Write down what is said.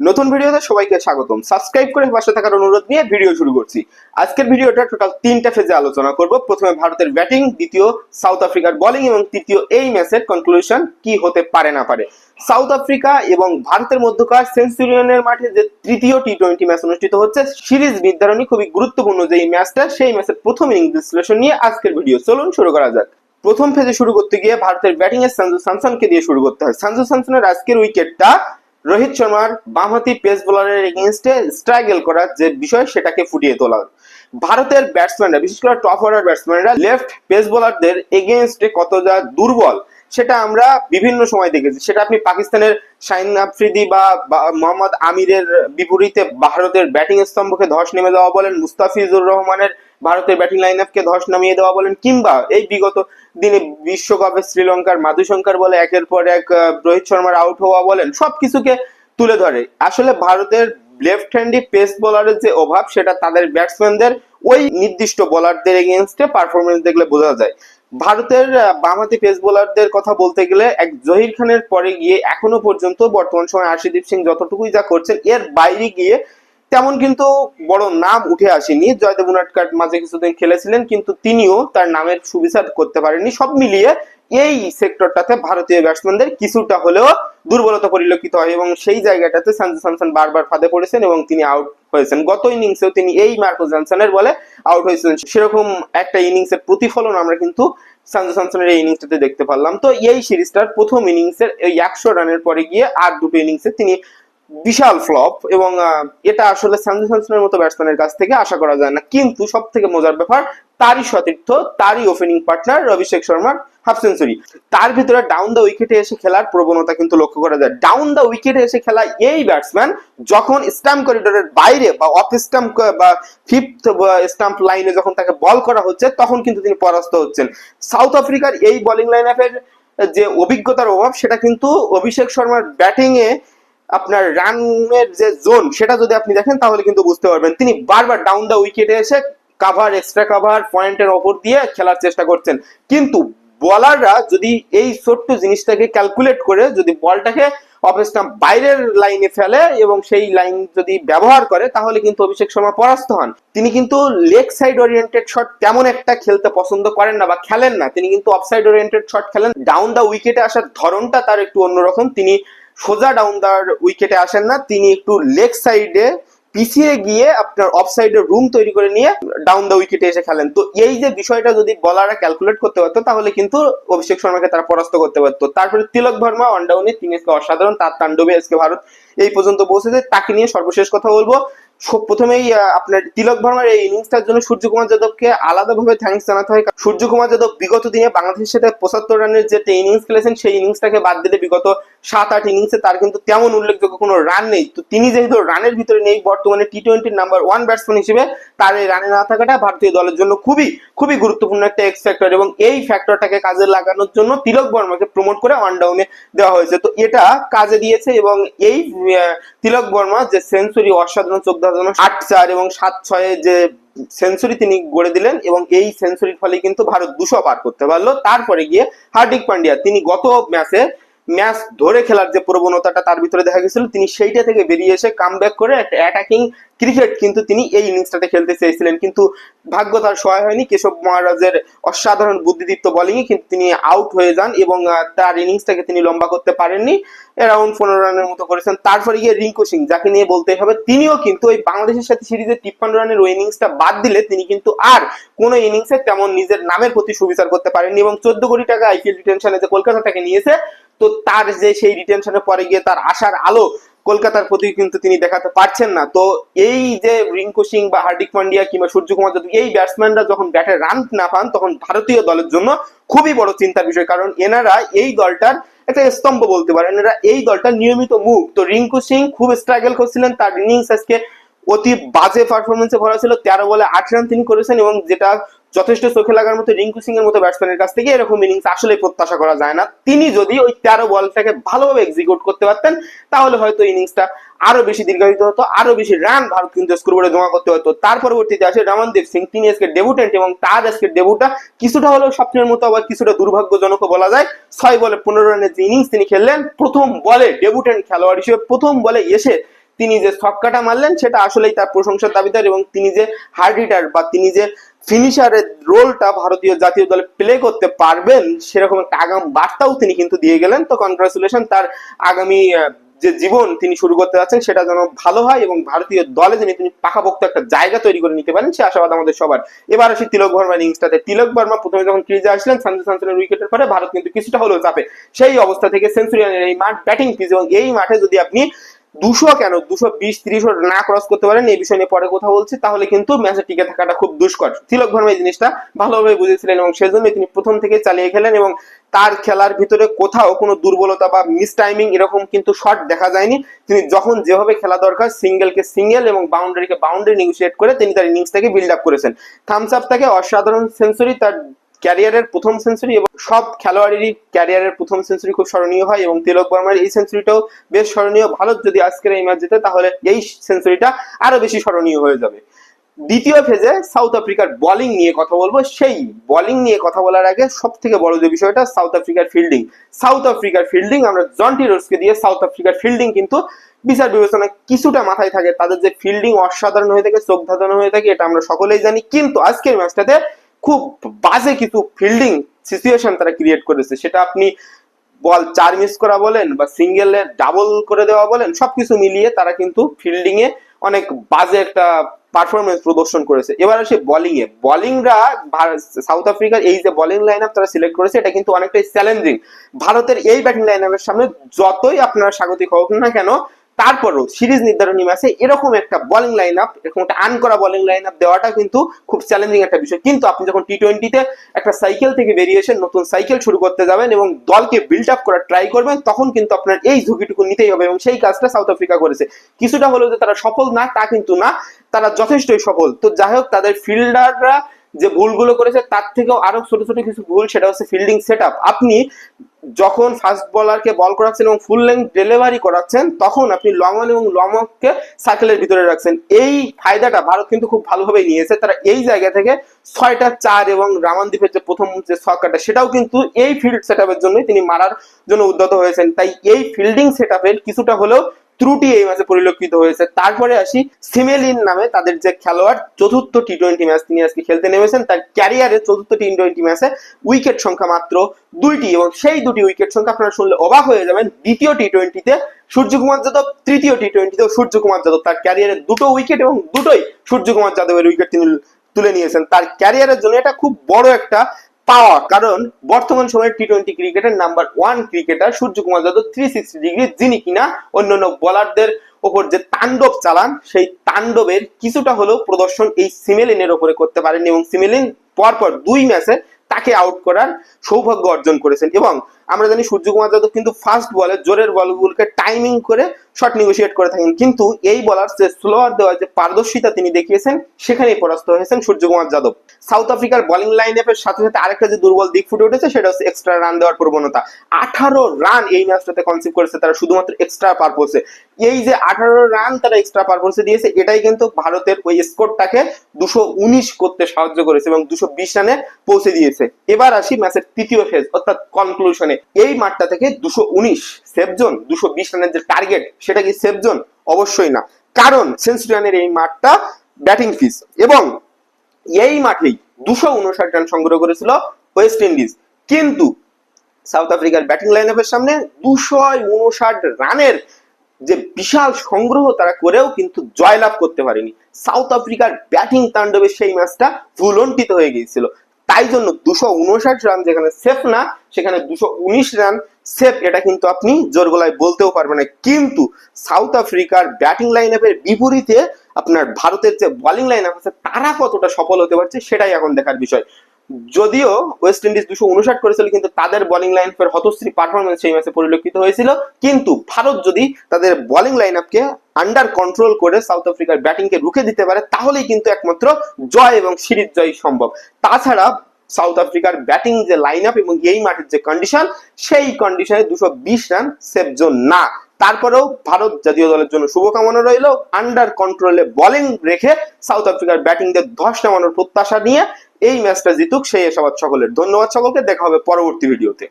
নতুন ভিডিওতে সবাইকে স্বাগতম। সাবস্ক্রাইব করে পাশে থাকার অনুরোধ নিয়ে ভিডিও শুরু করছি। আজকের ভিডিওটা টোটাল তিনটা ফেজে আলোচনা করব। প্রথমে ভারতের ব্যাটিং দ্বিতীয় সাউথ আফ্রিকার বোলিং এবং তৃতীয় এই ম্যাচের কনক্লুশন কি হতে পারে না পারে। সাউথ আফ্রিকা এবং ভারতের মধ্যকার সেঞ্চুরিয়নের মাঠে যে তৃতীয় টি টোয়েন্টি ম্যাচ অনুষ্ঠিত হচ্ছে সিরিজ নির্ধারণী খুবই গুরুত্বপূর্ণ যে এই ম্যাচটা সেই ম্যাচের প্রথম ইনিংস বিশ্লেষণ নিয়ে আজকের ভিডিও। চলুন শুরু করা যাক। প্রথম ফেজে শুরু করতে গিয়ে ভারতের ব্যাটিং এর সঞ্জু স্যামসনকে দিয়ে শুরু করতে হয়। সঞ্জু স্যামসনের আজকের উইকেটটা রোহিত শর্মার বামহাতি পেস বোলারের এগেনস্টে স্ট্রাগল করার যে বিষয়, সেটাকে ফুটিয়ে তোলা। ভারতের ব্যাটসম্যানরা বিশেষ করে টপ অর্ডার ব্যাটসম্যানরা লেফট পেস বোলারদের এগেনস্টে কতটা দুর্বল, সেটা আমরা বিভিন্ন সময় দেখেছি। সেটা আপনি পাকিস্তানের শাহিন আফ্রিদি বা মোহাম্মদ আমিরের বিপরীতে ভারতের ব্যাটিং স্তম্ভকে ধস নেমে দেওয়া বলেন, মুস্তাফিজুর রহমানের ভারতের ব্যাটিং লাইন আপকে ধস নামিয়ে দেওয়া বলেন কিংবা এই বিগত দিনে বিশ্বকাপে শ্রীলঙ্কার মাধুশঙ্কর বলে একের পর এক রোহিত শর্মার আউট হওয়া বলেন, সবকিছুকে তুলে ধরে। আসলে ভারতের লেফট হ্যান্ডি পেস বোলারের যে অভাব, সেটা তাদের ব্যাটসম্যানদের ওই নির্দিষ্ট বোলারদের এগেনস্টে পারফরমেন্স দেখলে বোঝা যায়। ভারতের বামহাতি পেস বোলারদের কথা বলতে গেলে এক জহির খানের পরে গিয়ে এখনও পর্যন্ত বর্তমান সময় আশিদীপ সিং যতটুকুই যা করছেন, এর বাইরে গিয়ে তেমন কিন্তু বড় নাম উঠে আসেনি। জয়দেব উনাটকাট মাঝে কিছুদিন খেলেছিলেন, কিন্তু তিনিও তার নামের সুবিচার করতে পারেননি। সব মিলিয়ে এই সেক্টরটাতে ভারতীয় ব্যাটসম্যানদের কিছুটা হলেও দুর্বলতা পরিলক্ষিত হয় এবং সেই জায়গাটাতে সঞ্জু স্যামসন বারবার ফাঁদে পড়েছেন এবং তিনি আউট হয়েছেন। গত ইনিংসেও তিনি এই মার্কো জনসনের বলে আউট হয়েছিলেন। সেরকম একটা ইনিংসের প্রতিফলন আমরা কিন্তু সঞ্জু স্যামসনের এই ইনিংসটাতে দেখতে পারলাম। তো এই সিরিজটার প্রথম ইনিংসের এই একশো রানের পরে গিয়ে আর দুটো ইনিংসে তিনি বিশাল ফ্লপ এবং এটা আসলে সঞ্জু স্যামসনের মতো ব্যাটসম্যানের কাছ থেকে আশা করা যায় না। কিন্তু সব থেকে মজার ব্যাপার, তারই সতীর্থ, তারই ওপেনিং পার্টনার অভিষেক শর্মার হাফ সেঞ্চুরি তার ভিতরে ডাউন দ্য উইকেটে এসে খেলার প্রবণতা কিন্তু লক্ষ্য করা যায়। ডাউন দ্য উইকেটে এসে খেলা এই ব্যাটসম্যান যখন স্টাম্প করিডোরের বাইরে বা অফ স্টাম্প বা ফিফথ স্টাম্প লাইনে যখন তাকে বল করা হচ্ছে, তখন কিন্তু তিনি পরাস্ত হচ্ছেন। সাউথ আফ্রিকার এই বোলিং লাইন আপের যে অভিজ্ঞতার অভাব, সেটা কিন্তু অভিষেক শর্মার ব্যাটিং এ আপনার রানের যে জোন, সেটা যদি আপনি দেখেন, তাহলে কিন্তু বুঝতে পারবেন। তিনি বারবার ডাউন দ্য উইকেটে এসে কাভার এক্সট্রা কাভার পয়েন্টের ওপর দিয়ে খেলার চেষ্টা করছেন। কিন্তু বলাররা যদি এই ছোট্ট জিনিসটাকে ক্যালকুলেট করে, যদি বলটাকে অফ বাইরের লাইনে ফেলে এবং সেই লাইন যদি ব্যবহার করে, তাহলে কিন্তু অভিষেক শর্মা পরাস্ত হন। তিনি কিন্তু লেগ সাইড ওরিয়েন্টেড শট তেমন একটা খেলতে পছন্দ করেন না বা খেলেন না। তিনি কিন্তু অফ সাইড ওরিয়েন্টেড শট খেলেন ডাউন দ্য উইকেটে আসার ধরনটা তার একটু অন্যরকম। তিনি সোজা ডাউন দ্য উইকেটে আসেন না, তিনি একটু লেগ সাইডে পিছিয়ে গিয়ে আপনার অফ সাইডে রুম তৈরি করে নিয়ে ডাউন দ্য উইকেটে এসে খেলেন। তো এই যে বিষয়টা যদি বলাররা ক্যালকুলেট করতে পারতো, তাহলে কিন্তু অভিষেক শর্মাকে তারা পরাস্ত করতে পারতো। তারপরে তিলক ভার্মা ওয়ান ডাউনে তিনি আজকে অসাধারণ, তার তাণ্ডবে আজকে ভারত এই পর্যন্ত পৌঁছেছে। তাকে নিয়ে সর্বশেষ কথা বলব। প্রথমেই আপনার তিলক ভার্মার এই ইনিংসটার জন্য সূর্যকুমার যাদবকে আলাদাভাবে থ্যাঙ্কস জানাতে হয়। সূর্যকুমার যাদব বিগত দিনে বাংলাদেশের সাথে পঁচাত্তর রানের যে ইনিংস খেলেছেন, সেই ইনিংসটাকে বাদ দিলে বিগত সাত আট ইনিংসে তার কিন্তু তেমন উল্লেখযোগ্য কোনো রান নেই। তো তিনি যেহেতু রানের ভিতরে নেই, বর্তমানে টি টোয়েন্টির নাম্বার ওয়ান ব্যাটসম্যান হিসেবে তার এই রানে না থাকাটা ভারতীয় দলের জন্য খুবই খুবই গুরুত্বপূর্ণ একটা এক্স ফ্যাক্টর এবং এই ফ্যাক্টরটাকে কাজে লাগানোর জন্য তিলক বর্মাকে প্রমোট করে ওয়ান ডাউনে দেওয়া হয়েছে। তো এটা কাজে দিয়েছে এবং এই তিলক বর্মা যে সেঞ্চুরি অসাধারণ চোখ ধাঁধানো আট চার এবং সাত ছয়ে যে সেঞ্চুরি তিনি গড়ে দিলেন এবং এই সেঞ্চুরির ফলে কিন্তু ভারত দুশো পার করতে পারল। তারপরে গিয়ে হার্দিক পান্ডিয়া, তিনি গত ম্যাচে ম্যাচ ধরে খেলার যে প্রবণতাটা তার ভিতরে দেখা গেছিল, তিনি সেইটা থেকে বেরিয়ে এসে কাম করে একটা অ্যাটাকিং ক্রিকেট কিন্তু তিনি এই ইনিংসটাতে খেলতে চেয়েছিলেন। কিন্তু ভাগ্য তার সহায় হয়নি। কেশব মহারাজের অসাধারণ বুদ্ধিদীপ্ত বোলিংয়ে কিন্তু তিনি আউট হয়ে যান এবং তার ইনিংসটাকে তিনি লম্বা করতে পারেননি। অ্যারাউন্ড পনেরো রানের মতো করেছেন। তারপরে গিয়ে রিঙ্কু সিং, যাকে নিয়ে বলতে হবে, তিনিও কিন্তু ওই বাংলাদেশের সাথে সিরিজে তিপ্পান্ন রানের ওই ইনিংসটা বাদ দিলে তিনি কিন্তু আর কোনো ইনিংসে তেমন নিজের নামের প্রতি সুবিচার করতে পারেননি এবং চোদ্দ কোটি টাকা আইপিএল রিটেনশনে যে কলকাতাটাকে নিয়েছে তো তার যে সেই রিটেনশনের পরে গিয়ে তার আশার আলো কলকাতার প্রতি কিন্তু তিনি দেখাতে পারছেন না। তো এই যে রিঙ্কু সিং বা হার্দিক পান্ডিয়া কিংবা সূর্যকুমার যাদব, এই ব্যাটসম্যানরা যখন ব্যাটে রান না পান, তখন ভারতীয় দলের জন্য খুবই বড় চিন্তার বিষয়। কারণ এনারা এই দলটার একটা স্তম্ভ বলতে পারেন। এনারা এই দলটার নিয়মিত মুখ তো রিঙ্কু সিং খুব স্ট্রাগল করছিলেন। তার ইনিংস আজকে অতি বাজে পারফরমেন্সে ভরা ছিল। তেরো বলে আট রান তিনি করেছেন এবং যেটা যথেষ্ট চোখে লাগার মতো রিঙ্কু সিং এর মতো ব্যাটসম্যানের কাছ থেকে এরকম ইনিংস আসলে প্রত্যাশা করা যায় না। তিনি যদি ওই তেরো বলটাকে ভালোভাবে এক্সিকিউট করতে পারতেন, তাহলে হয়তো ইনিংসটা আরও বেশি দীর্ঘায়িত হতো, আরও বেশি রান ভারত কিন্তু স্কোরবোর্ডে জমা করতে হতো। তার পরবর্তীতে আসে রমনদীপ সিং। তিনি আজকে ডেবুটেন্ট এবং তার আজকে ডেবুটা কিছুটা হলেও স্বপ্নের মতো, আবার কিছুটা দুর্ভাগ্যজনক বলা যায়। ছয় বলে পনেরো রানের যে ইনিংস তিনি খেললেন, প্রথম বলে ডেবুটেন্ট খেলোয়াড় হিসেবে প্রথম বলে এসে তিনি যে ছক্কাটা মারলেন, সেটা আসলেই তার প্রশংসার দাবিদার এবং তিনি যে হার্ড হিটার বা তিনি যে ফিনিশারের রোলটা ভারতীয় জাতীয় দলে প্লে করতে পারবেন, সেরকম একটা আগাম বার্তাও তিনি কিন্তু দিয়ে গেলেন। তো কনগ্রাচুলেশন তার আগামী যে জীবন তিনি শুরু করতে যাচ্ছেন, সেটা যেন ভালো হয় এবং ভারতীয় দলে যেন, তিনি পাকাপোক্ত একটা জায়গা তৈরি করে নিতে পারেন, সে আশাবাদ আমাদের সবার। এবার আসি তিলক বর্মার ইনিংসটাতে তিলক বর্মা প্রথমে যখন ক্রিজে আসলেন সঞ্জু স্যামসনের উইকেটের পরে ভারত কিন্তু কিছুটা হলেও চাপে সেই অবস্থা থেকে সেঞ্চুরিয়ানের এই মাঠ ব্যাটিং পিচ এবং এই মাঠে যদি আপনি দুশো কেন? দুশো বিশ, ত্রিশ না ক্রস করতে পারেন, এই বিষয় নিয়ে পরে কথা বলছি। তাহলে কিন্তু ম্যাচে টিকে থাকাটা খুব দুষ্কর। তিলক ভার্মা এই জিনিসটা ভালোভাবে বুঝেছিলেন এবং সেজন্য তিনি প্রথম থেকে চালিয়ে খেলেন এবং তার খেলার ভিতরে কোথাও কোনো দুর্বলতা বা মিস টাইমিং এরকম কিন্তু শট দেখা যায়নি। তিনি যখন যেভাবে খেলা দরকার সিঙ্গেলকে সিঙ্গেল এবং বাউন্ডারিকে বাউন্ডারি নেগোসিয়েট করে তিনি তার ইনিংসটাকে বিল্ড আপ করেছেন। থামস আপ তাকে অসাধারণ সেঞ্চুরি তার ক্যারিয়ারের প্রথম সেঞ্চুরি এবং সব খেলোয়াড়েরই ক্যারিয়ারের প্রথম সেঞ্চুরি খুব স্মরণীয় হয় এবং তিলক বর্মার এই সেঞ্চুরিটাও বেশ স্মরণীয়। ভারত যদি আজকের এই ম্যাচ জিতে, তাহলে এই সেঞ্চুরিটা আরও বেশি স্মরণীয় হয়ে যাবে। দ্বিতীয় ফেজে সাউথ আফ্রিকার বোলিং নিয়ে কথা বলব। সেই বোলিং নিয়ে কথা বলার আগে সব থেকে বড় যে বিষয়টা সাউথ আফ্রিকার ফিল্ডিং সাউথ আফ্রিকার ফিল্ডিং আমরা জন্টি রোজকে দিয়ে সাউথ আফ্রিকার ফিল্ডিং কিন্তু বিচার বিবেচনা কিছুটা মাথায় থাকে। তাদের যে ফিল্ডিং অসাধারণ হয়ে থাকে, চোখ ধাঁধানো হয়ে থাকে, এটা আমরা সকলেই জানি। কিন্তু আজকের ম্যাচটাতে খুব বাজে কিছু ফিল্ডিং সিচুয়েশন তারা ক্রিয়েট করেছে। সেটা আপনি বল চার মিস করা বলেন বা সিঙ্গেলে ডাবল করে দেওয়া বলেন, সবকিছু মিলিয়ে তারা কিন্তু ফিল্ডিং এ অনেক বাজে একটা পারফরমেন্স প্রদর্শন করেছে। এবার আসে বোলিং এ। বোলিংরা সাউথ আফ্রিকার এই যে বোলিং লাইন আপ তারা সিলেক্ট করেছে, এটা কিন্তু অনেকটাই চ্যালেঞ্জিং ভারতের এই ব্যাটিং লাইন আপের সামনে যতই আপনারা স্বাগতিক হোক না কেন তারপরও সিরিজ নির্ধারণী ম্যাচে এরকম একটা বোলিং লাইন আপ এরকম একটা আন করা বোলিং লাইন আপ দেওয়াটা কিন্তু খুব চ্যালেঞ্জিং একটা বিষয়। কিন্তু আপনি যখন টি টোয়েন্টিতে একটা সাইকেল থেকে বেরিয়ে এসে নতুন সাইকেল শুরু করতে যাবেন এবং দলকে বিল্ড আপ করার ট্রাই করবেন, তখন কিন্তু আপনার এই ঝুঁকিটুকু নিতেই হবে এবং সেই কাজটা সাউথ আফ্রিকা করেছে। কিছুটা হলেও যে তারা সফল না, তা কিন্তু না। তারা যথেষ্টই সফল। তো যাই হোক, তাদের ফিল্ডাররা যে ভুলগুলো করেছে, তার থেকেও আরও ছোট ছোট কিছু ভুল, সেটা হচ্ছে ফিল্ডিং সেট আপনি যখন ফাস্ট বলারকে বল করাচ্ছেন এবং ফুল লেন্থ ডেলিভারি করাচ্ছেন, তখন আপনি লং অন এবং লমককে সার্কেলের ভিতরে রাখছেন। এই ফায়দাটা ভারত কিন্তু খুব ভালোভাবে নিয়েছে। তারা এই জায়গা থেকে ছয়টা চার এবং রামানদ্বীপের যে প্রথম যে ছক্কাটা সেটাও কিন্তু এই ফিল্ড সেট জন্যই তিনি মারার জন্য উদ্যত হয়েছেন। তাই এই ফিল্ডিং সেট কিছুটা হলেও ত্রুটি এই ম্যাচে পরিলক্ষিত হয়েছে। তারপরে আসি সিমেলিন নামে তাদের যে খেলোয়াড়, চতুর্থ টি টোয়েন্টি ম্যাচ তিনি আজকে খেলতে নেমেছেন। তার ক্যারিয়ারে চতুর্থ টি টোয়েন্টি ম্যাচে উইকেট সংখ্যা মাত্র দুইটি এবং সেই দুটি উইকেট সংখ্যা আপনারা শুনলে অবাক হয়ে যাবেন। দ্বিতীয় টি টোয়েন্টিতে সূর্যকুমার যাদব, তৃতীয় টি টোয়েন্টিতেও সূর্যকুমার যাদব তার ক্যারিয়ারে দুটো উইকেট এবং দুটোই সূর্যকুমার যাদবের উইকেট তিনি তুলে নিয়েছেন। তার ক্যারিয়ারের জন্য এটা খুব বড় একটা পাওয়া। কারণ বর্তমান সময়ে টি টোয়েন্টি ক্রিকেটের number one cricketer Suryakumar Yadav three sixty degree যিনি কিনা অন্যান্য বোলারদের ওপর যে তাণ্ডব চালান, সেই তাণ্ডবের কিছুটা হলেও প্রদর্শন এই সিমেলিনের ওপরে করতে পারেন এবং সিমেলিন পরপর দুই ম্যাচে তাকে আউট করার সৌভাগ্য অর্জন করেছেন এবং আমরা জানি সূর্যকুমার যাদব কিন্তু ফার্স্ট বলে জোরের বলগুলোকে টাইমিং করে শট নেগোসিয়েট করে থাকেন। কিন্তু এই বলার যে স্লোয়ার দেওয়ার যে পারদর্শিতা তিনি দেখিয়েছেন, সেখানেই পরাস্ত হয়েছেন সূর্যকুমার যাদব। সাউথ আফ্রিকার বোলিং লাইন আপের সাথে সাথে আরেকটা যে দুর্বল দিক ফুটে উঠেছে, সেটা হচ্ছে এক্সট্রা রান দেওয়ার প্রবণতা। আঠারো রান এই ম্যাচটাতে কনসিভ করেছে তারা, শুধুমাত্র এক্সট্রা পারপোসে এই যে আঠারো রান তারা এক্সট্রা পারপোসে দিয়েছে, এটাই কিন্তু ভারতের ওই স্কোরটাকে দুশো উনিশ করতে সাহায্য করেছে এবং দুশো বিশ রানে পৌঁছে দিয়েছে। এবার আসি ম্যাচের তৃতীয় ফেজ অর্থাৎ কনক্লুশনে এই মাঠটা থেকে দুশো উনিশ সেফ জোন দুশো বিশ রানের যে টার্গেট সেটা কি সেফ জোন অবশ্যই না। কারণ সেঞ্চুরিয়ানের এই মাঠটা ব্যাটিং ফিস এবং এই মাঠেই দুশো উনষাট রান সংগ্রহ করেছিল ওয়েস্ট ইন্ডিজ কিন্তু সাউথ আফ্রিকার ব্যাটিং লাইন আপের সামনে দুশো উনষাট রানের যে বিশাল সংগ্রহ তারা করেও কিন্তু জয়লাভ করতে পারেনি। সাউথ আফ্রিকার ব্যাটিং তাণ্ডবে সেই ম্যাচটা ভুলন্টিত হয়ে গিয়েছিল। তাই জন্য দুশো উনষাট রান যেখানে সেফ না, সেখানে দুশো উনিশ রান সেফ এটা কিন্তু আপনি জোর গলায় বলতেও পারবেন না। কিন্তু সাউথ আফ্রিকার ব্যাটিং লাইন আপের বিপরীতে আপনার ভারতের যে বোলিং লাইন আপ আছে, তারা কতটা সফল হতে পারছে, সেটাই এখন দেখার বিষয়। যদিও ওয়েস্ট ইন্ডিজ দুশো উনষাট করেছিল, কিন্তু তাদের বোলিং লাইন ফের হতশ্রী পারফরমেন্স সেই ম্যাচে পরিলক্ষিত হয়েছিল। কিন্তু ভারত যদি তাদের বোলিং লাইন আপকে আন্ডার কন্ট্রোল করে সাউথ আফ্রিকার ব্যাটিংকে রুখে দিতে পারে, তাহলেই কিন্তু একমাত্র জয় এবং সিরিজ জয় সম্ভব। তাছাড়া সাউথ আফ্রিকার ব্যাটিং যে লাইন আপ এবং এই মাঠের যে কন্ডিশন সেই কন্ডিশনে দুশো বিশ রান সেফ জোন না। তারপরেও ভারত জাতীয় দলের জন্য শুভকামনা রইল। আন্ডার কন্ট্রোলে বোলিং রেখে সাউথ আফ্রিকার ব্যাটিং দের ধস নামানোর প্রত্যাশা নিয়ে এই ম্যাচটা জিতুক, সেই আশাবাদ সকলের। ধন্যবাদ সকলকে, দেখা হবে পরবর্তী ভিডিওতে